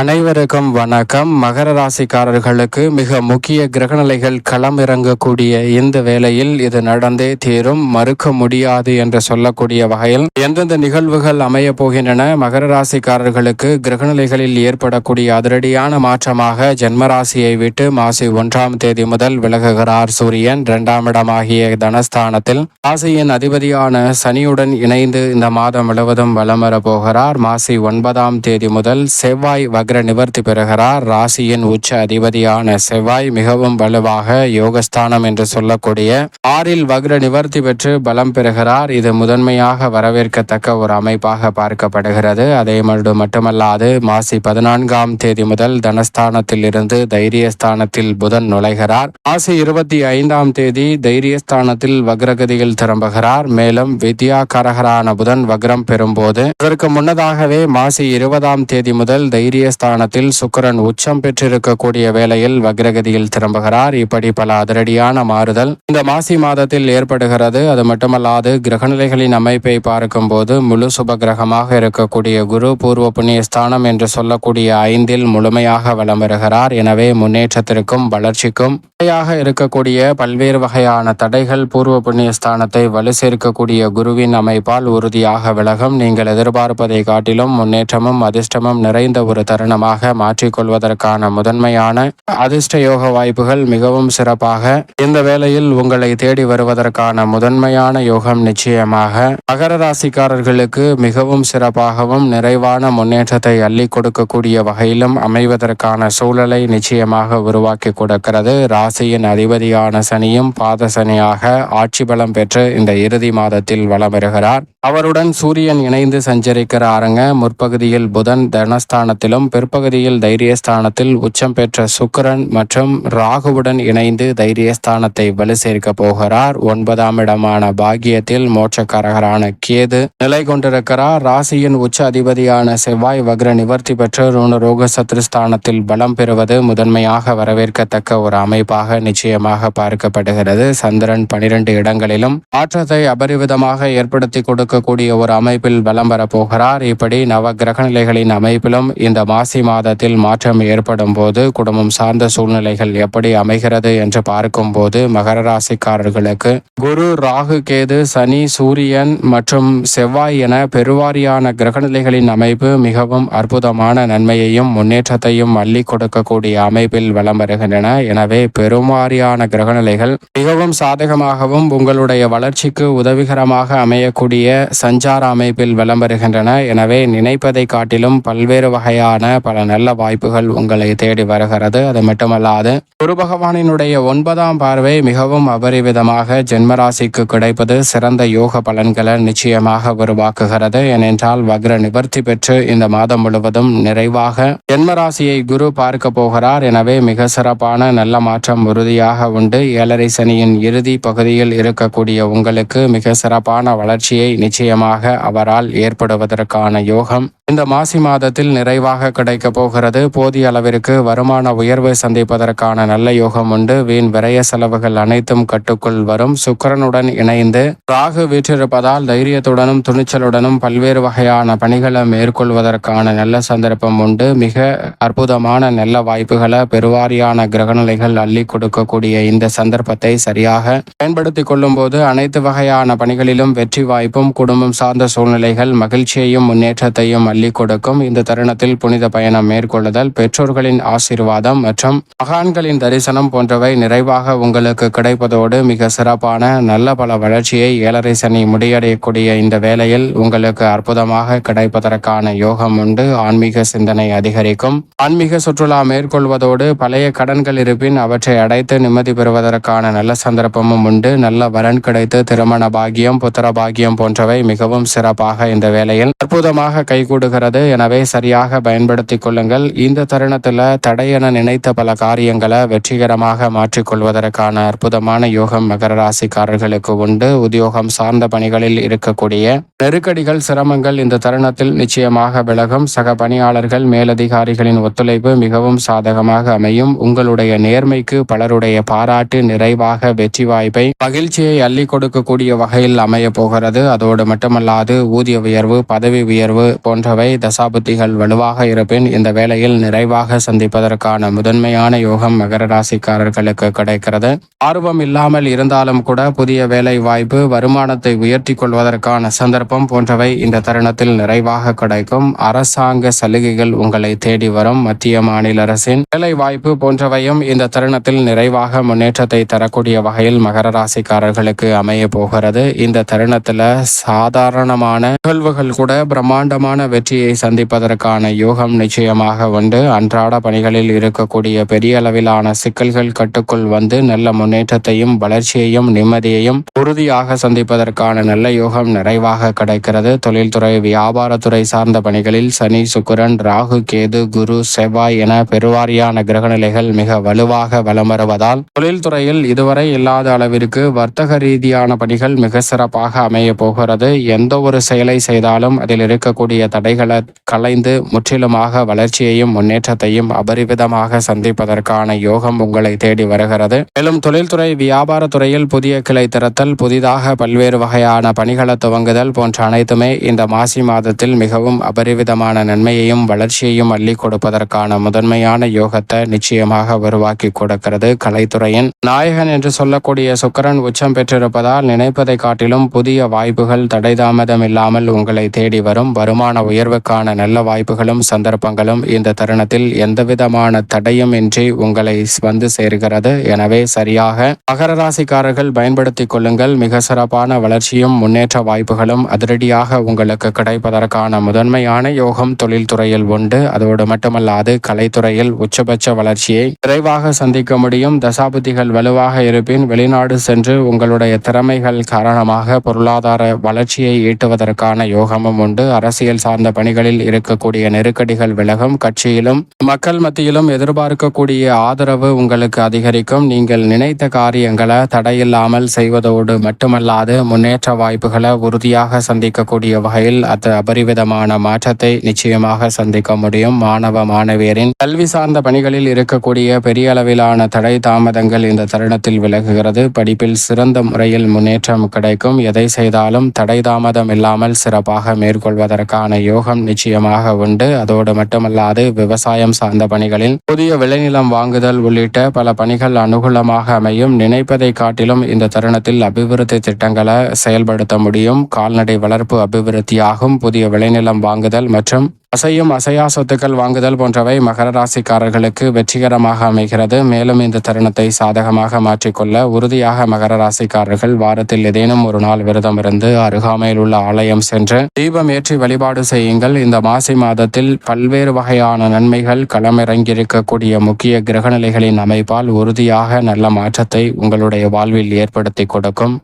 அனைவருக்கும் வணக்கம். மகர ராசிக்காரர்களுக்கு மிக முக்கிய கிரகநிலைகள் களம் இறங்கக்கூடிய இந்த வேளையில் இது நடந்தே தீரும். மறுக்க முடியாது என்று சொல்லக்கூடிய வகையில் எந்தெந்த நிகழ்வுகள் அமைய போகின்றன மகர ராசிக்காரர்களுக்கு கிரகநிலைகளில் ஏற்படக்கூடிய அதிரடியான மாற்றமாக ஜென்மராசியை விட்டு மாசி ஒன்றாம் தேதி முதல் விலகுகிறார் சூரியன். இரண்டாம் இடமாகிய தனஸ்தானத்தில் ராசியின் அதிபதியான சனியுடன் இணைந்து இந்த மாதம் முழுவதும் வலம் போகிறார். மாசி ஒன்பதாம் தேதி முதல் செவ்வாய் வக்ர நிவர்த்தி பெறுகிறார். ராசியின் உச்ச அதிபதியான செவ்வாய் மிகவும் வலுவாக யோகஸ்தானம் என்று சொல்லக்கூடிய ஆறில் வக்ர நிவர்த்தி பெற்று பலம் பெறுகிறார். இது முதன்மையாக வரவேற்கத்தக்க ஒரு அமைப்பாக பார்க்கப்படுகிறது. அதே மட்டுமல்லாது மாசி பதினான்காம் தேதி முதல் தனஸ்தானத்தில் இருந்து தைரியஸ்தானத்தில் புதன் நுழைகிறார். மாசி இருபத்தி ஐந்தாம் தேதி தைரியஸ்தானத்தில் வக்ரகதியில் திரும்புகிறார். மேலும் வித்யாகரகரான புதன் வக்ரம் பெறும்போது அதற்கு முன்னதாகவே மாசி இருபதாம் தேதி முதல் தைரிய ஸ்தானத்தில் சுக்கிரன் உச்சம் பெற்றிருக்கக்கூடிய வேளையில் வக்ரகதியில் திரும்புகிறார். இப்படி பல அதிரடியான மாறுதல் இந்த மாசி மாதத்தில் ஏற்படுகிறது. அது மட்டுமல்லாது கிரகநிலைகளின் அமைப்பை பார்க்கும்போது முழு சுப கிரகமாக இருக்கக்கூடிய குரு பூர்வ புண்ணிய ஸ்தானம் என்று சொல்லக்கூடிய ஐந்தில் முழுமையாக வலம் வருகிறார். எனவே முன்னேற்றத்திற்கும் வளர்ச்சிக்கும் தடையாக இருக்கக்கூடிய பல்வேறு வகையான தடைகள் பூர்வ புண்ணிய ஸ்தானத்தை வலு சேர்க்கக்கூடிய குருவின் அமைப்பால் உறுதியாக விலகும். நீங்கள் எதிர்பார்ப்பதை காட்டிலும் முன்னேற்றமும் அதிர்ஷ்டமும் நிறைந்த ஒரு காரணமாக மாற்றிக்கொள்வதற்கான முதன்மையான அதிர்ஷ்ட யோக வாய்ப்புகள் மிகவும் சிறப்பாக இந்த வேளையில் உங்களை தேடி வருவதற்கான முதன்மையான யோகம் நிச்சயமாக மகர ராசிக்காரர்களுக்கு மிகவும் சிறப்பாகவும் நிறைவான முன்னேற்றத்தை அள்ளி கொடுக்கக்கூடிய வகையிலும் அமைவதற்கான சூழலை நிச்சயமாக உருவாக்கி கொடுக்கிறது. ராசியின் அதிபதியான சனியும் பாத சனியாக ஆட்சி பலம் பெற்று இந்த இறுதி மாதத்தில் வலம் வருகிறார். அவருடன் சூரியன் இணைந்து சஞ்சரிக்கிறாருங்க. முற்பகுதியில் புதன் தனஸ்தானத்திலும் பிற்பகுதியில் தைரியஸ்தானத்தில் உச்சம் பெற்ற சுக்கரன் மற்றும் ராகுவுடன் இணைந்து தைரியஸ்தானத்தை வலு சேர்க்க போகிறார். ஒன்பதாம் இடமான பாகியத்தில் மோட்சக்காரகரான கேது நிலை கொண்டிருக்கிறார். ராசியின் உச்ச அதிபதியான செவ்வாய் வக்ர நிவர்த்தி பெற்று ருணரோக சத்ருஸ்தானத்தில் பலம் பெறுவது முதன்மையாக வரவேற்கத்தக்க ஒரு அமைப்பாக நிச்சயமாக பார்க்கப்படுகிறது. சந்திரன் பனிரெண்டு இடங்களிலும் மாற்றத்தை அபரிவிதமாக ஏற்படுத்தி கொடுக்கக்கூடிய ஒரு அமைப்பில் பலம் பெறப்போகிறார் இப்படி நவ கிரக நிலைகளின் அமைப்பிலும் இந்த ராசி மாதத்தில் மாற்றம் ஏற்படும் போது குடும்பம் சார்ந்த சூழ்நிலைகள் எப்படி அமைகிறது என்று பார்க்கும்போது மகர ராசிக்காரர்களுக்கு குரு ராகு கேது சனி சூரியன் மற்றும் செவ்வாய் என பெருவாரியான கிரகநிலைகளின் அமைப்பு மிகவும் அற்புதமான நன்மையையும் முன்னேற்றத்தையும் அள்ளி கொடுக்கக்கூடிய அமைப்பில் வலம் வருகின்றன. எனவே பெருமாரியான கிரகநிலைகள் மிகவும் சாதகமாகவும் உங்களுடைய வளர்ச்சிக்கு உதவிகரமாக அமையக்கூடிய சஞ்சார அமைப்பில் வலம் வருகின்றன. எனவே நினைப்பதை காட்டிலும் பல்வேறு வகையான பல நல்ல வாய்ப்புகள் உங்களை தேடி வருகிறது. அது மட்டுமல்லாது குரு பகவானினுடைய ஒன்பதாம் பார்வை மிகவும் அபரிவிதமாக ஜென்மராசிக்கு கிடைப்பது சிறந்த யோக பலன்களை நிச்சயமாக உருவாக்குகிறது. ஏனென்றால் வக்ர நிவர்த்தி பெற்று இந்த மாதம் முழுவதும் நிறைவாக ஜென்மராசியை குரு பார்க்க போகிறார். எனவே மிக சிறப்பான நல்ல மாற்றம் உறுதியாக உண்டு. ஏழரை சனியின் இறுதி பகுதியில் இருக்கக்கூடிய உங்களுக்கு மிக சிறப்பான வளர்ச்சியை நிச்சயமாக அவரால் ஏற்படுவதற்கான யோகம் இந்த மாசி மாதத்தில் நிறைவாக கிடைக்க போகிறது. போதிய அளவிற்கு வருமான உயர்வை சந்திப்பதற்கான நல்ல யோகம் உண்டு. வீண் விரய செலவுகள் அனைத்தும் கட்டுக்குள் வரும். சுக்கிரனுடன் இணைந்து ராகு வீற்றிருப்பதால் தைரியத்துடனும் துணிச்சலுடனும் பல்வேறு வகையான பணிகளை மேற்கொள்வதற்கான நல்ல சந்தர்ப்பம் உண்டு. மிக அற்புதமான நல்ல வாய்ப்புகளை பெருவாரியான கிரகநிலைகள் அள்ளி கொடுக்கக்கூடிய இந்த சந்தர்ப்பத்தை சரியாக பயன்படுத்திக் கொள்ளும் போது அனைத்து வகையான பணிகளிலும் வெற்றி வாய்ப்பும் குடும்பம் சார்ந்த சூழ்நிலைகள் மகிழ்ச்சியையும் முன்னேற்றத்தையும் அள்ளி கொடுக்கும். இந்த தருணத்தில் புனித பயணம் மேற்கொள்ளுதல் பெற்றோர்களின் ஆசீர்வாதம் மற்றும் மகான்களின் தரிசனம் போன்றவை நிறைவாக உங்களுக்கு கிடைப்பதோடு மிக சிறப்பான நல்ல பல வளர்ச்சியை ஏழரை சனி முடியடையக்கூடிய இந்த வேளையில் உங்களுக்கு அற்புதமாக கிடைப்பதற்கான யோகம் உண்டு. ஆன்மீக சிந்தனை அதிகரிக்கும். ஆன்மீக சுற்றுலா மேற்கொள்வதோடு பழைய கடன்கள் இருப்பின் அவற்றை அடைத்து நிம்மதி பெறுவதற்கான நல்ல சந்தர்ப்பமும் உண்டு. நல்ல வரன் கிடைத்து திருமண பாகியம் புத்திர பாகியம் போன்றவை மிகவும் சிறப்பாக இந்த வேளையில் அற்புதமாக கைகூடுகிறது. எனவே சரியாக பயன்படுத்திக் கொள்ளுங்கள். இந்த தருணத்தில் தடையென நினைத்த பல காரியங்களை வெற்றிகரமாக மாற்றிக்கொள்வதற்கான அற்புதமான யோகம் மகர ராசிக்காரர்களுக்கு உண்டு. உத்தியோகம் சார்ந்த பணிகளில் இருக்கக்கூடிய நெருக்கடிகள் சிரமங்கள் இந்த தருணத்தில் நிச்சயமாக விலகும். சக பணியாளர்கள் மேலதிகாரிகளின் ஒத்துழைப்பு மிகவும் சாதகமாக அமையும். உங்களுடைய நேர்மைக்கு பலருடைய பாராட்டு நிறைவாக வெற்றி வாய்ப்பை மகிழ்ச்சியை அள்ளி கொடுக்கக்கூடிய வகையில் அமைய போகிறது. அதோடு மட்டுமல்லாது ஊதிய உயர்வு பதவி உயர்வு போன்றவை தசாபுத்திகள் வலுவாக இருக்கும் பின் இந்த வேளையில் நிறைவாக சந்திப்பதற்கான முதன்மையான யோகம் மகர ராசிக்காரர்களுக்கு கிடைக்கிறது. ஆர்வம் இல்லாமல் இருந்தாலும் கூட புதிய வேலை வாய்ப்பு வருமானத்தை உயர்த்தி கொள்வதற்கான சந்தர்ப்பம் போன்றவை இந்த தருணத்தில் நிறைவாக கிடைக்கும். அரசாங்க சலுகைகள் உங்களை தேடி வரும். மத்திய மாநில அரசின் வேலை வாய்ப்பு போன்றவையும் இந்த தருணத்தில் நிறைவாக முன்னேற்றத்தை தரக்கூடிய வகையில் மகர ராசிக்காரர்களுக்கு அமைய போகிறது. இந்த தருணத்துல சாதாரணமான நிகழ்வுகள் கூட பிரம்மாண்டமான வெற்றியை சந்திப்பதற்கான யோகம் நிச்சயமாக உண்டு. அன்றாட பணிகளில் இருக்கக்கூடிய பெரிய அளவிலான சிக்கல்கள் கட்டுக்குள் வந்து நல்ல முன்னேற்றத்தையும் வளர்ச்சியையும் நிம்மதியையும் உறுதியாக சந்திப்பதற்கான நல்ல யோகம் நிறைவாக கிடைக்கிறது. தொழில்துறை வியாபாரத்துறை சார்ந்த பணிகளில் சனி சுக்கிரன் ராகு கேது குரு செவ்வாய் என பெருவாரியான கிரகநிலைகள் மிக வலுவாக வலம் வருவதால் தொழில்துறையில் இதுவரை இல்லாத அளவிற்கு வர்த்தக ரீதியான பணிகள் மிக சிறப்பாக அமைய போகிறது. எந்த ஒரு செயலை செய்தாலும் அதில் இருக்கக்கூடிய தடைகளை களைந்து முற்றிலுமாக வளர்ச்சியையும் முன்னேற்றத்தையும் அபரிவிதமாக சந்திப்பதற்கான யோகம் உங்களை தேடி வருகிறது. மேலும் தொழில்துறை வியாபாரத்துறையில் புதிய கிளை திறத்தல் புதிதாக பல்வேறு வகையான பணிகளை துவங்குதல் போன்ற அனைத்துமே இந்த மாசி மாதத்தில் மிகவும் அபரிவிதமான நன்மையையும் வளர்ச்சியையும் அள்ளி கொடுப்பதற்கான முதன்மையான யோகத்தை நிச்சயமாக உருவாக்கி கொடுக்கிறது கலைத்துறையின். நாயகன் என்று சொல்லக்கூடிய சுக்கரன் உச்சம் பெற்றிருப்பதால் நினைப்பதை காட்டிலும் புதிய வாய்ப்புகள் தடைதாமதம் இல்லாமல் உங்களை தேடி வரும். வருமான உயர்வுக்கான நல்ல வாய்ப்புகளும் சந்தர்ப்பங்களும் இந்த தருணத்தில் எந்தவிதமான தடையும் இன்றி உங்களை வந்து சேர்கிறது. எனவே சரியாக மகர ராசிக்காரர்கள் பயன்படுத்திக் கொள்ளுங்கள். மிக சிறப்பான வளர்ச்சியும் முன்னேற்ற வாய்ப்புகளும் அதிரடியாக உங்களுக்கு கிடைப்பதற்கான முதன்மையான யோகம் தொழில்துறையில் உண்டு. அதோடு மட்டுமல்லாது கலைத்துறையில் உச்சபட்ச வளர்ச்சியை விரைவாக சந்திக்க முடியும். தசாபுத்திகள் வலுவாக இருப்பின் வெளிநாடு சென்று உங்களுடைய திறமைகள் காரணமாக பொருளாதார வளர்ச்சியை ஈட்டுவதற்கான யோகமும் உண்டு. அரசியல் சார்ந்த பணிகளில் இருக்கக்கூடிய நெருக்கடி நெருக்கடிகள் விலகும். கட்சியிலும் மக்கள் மத்தியிலும் எதிர்பார்க்கக்கூடிய ஆதரவு உங்களுக்கு அதிகரிக்கும். நீங்கள் நினைத்த காரியங்களை தடையில்லாமல் செய்வதோடு மட்டுமல்லாது முன்னேற்ற வாய்ப்புகளை உறுதியாக சந்திக்கக்கூடிய வகையில் அது அபரிவிதமான மாற்றத்தை நிச்சயமாக சந்திக்க முடியும். மாணவ மாணவியரின் கல்வி சார்ந்த பணிகளில் இருக்கக்கூடிய பெரிய அளவிலான தடை தாமதங்கள் இந்த தருணத்தில் விலகுகிறது. படிப்பில் சிறந்த முறையில் முன்னேற்றம் கிடைக்கும். எதை செய்தாலும் தடை தாமதம் இல்லாமல் சிறப்பாக மேற்கொள்வதற்கான யோகம் நிச்சயமாக உண்டு. அதோடு மட்டுமல்லாது விவசாயம் சார்ந்த பணிகளில் புதிய விளைநிலம் வாங்குதல் உள்ளிட்ட பல பணிகள் அனுகூலமாக அமையும். நினைப்பதை காட்டிலும் இந்த தருணத்தில் அபிவிருத்தி திட்டங்களை செயல்படுத்த முடியும். கால்நடை வளர்ப்பு அபிவிருத்தியாகும். புதிய விளைநிலம் வாங்குதல் மற்றும் அசையும் அசையா சொத்துக்கள் வாங்குதல் போன்றவை மகர ராசிக்காரர்களுக்கு வெற்றிகரமாக அமைகிறது. மேலும் இந்த தருணத்தை சாதகமாக மாற்றிக்கொள்ள உறுதியாக மகர ராசிக்காரர்கள் வாரத்தில் ஏதேனும் ஒரு நாள் விரதம் இருந்து அருகாமையில் உள்ள ஆலயம் சென்று தீபம் ஏற்றி வழிபாடு செய்யுங்கள். இந்த மாசி மாதத்தில் பல்வேறு வகையான நன்மைகள் களமிறங்கியிருக்கக்கூடிய முக்கிய கிரகநிலைகளின் அமைப்பால் உறுதியாக நல்ல மாற்றத்தை உங்களுடைய வாழ்வில் ஏற்படுத்தி கொடுக்கும்.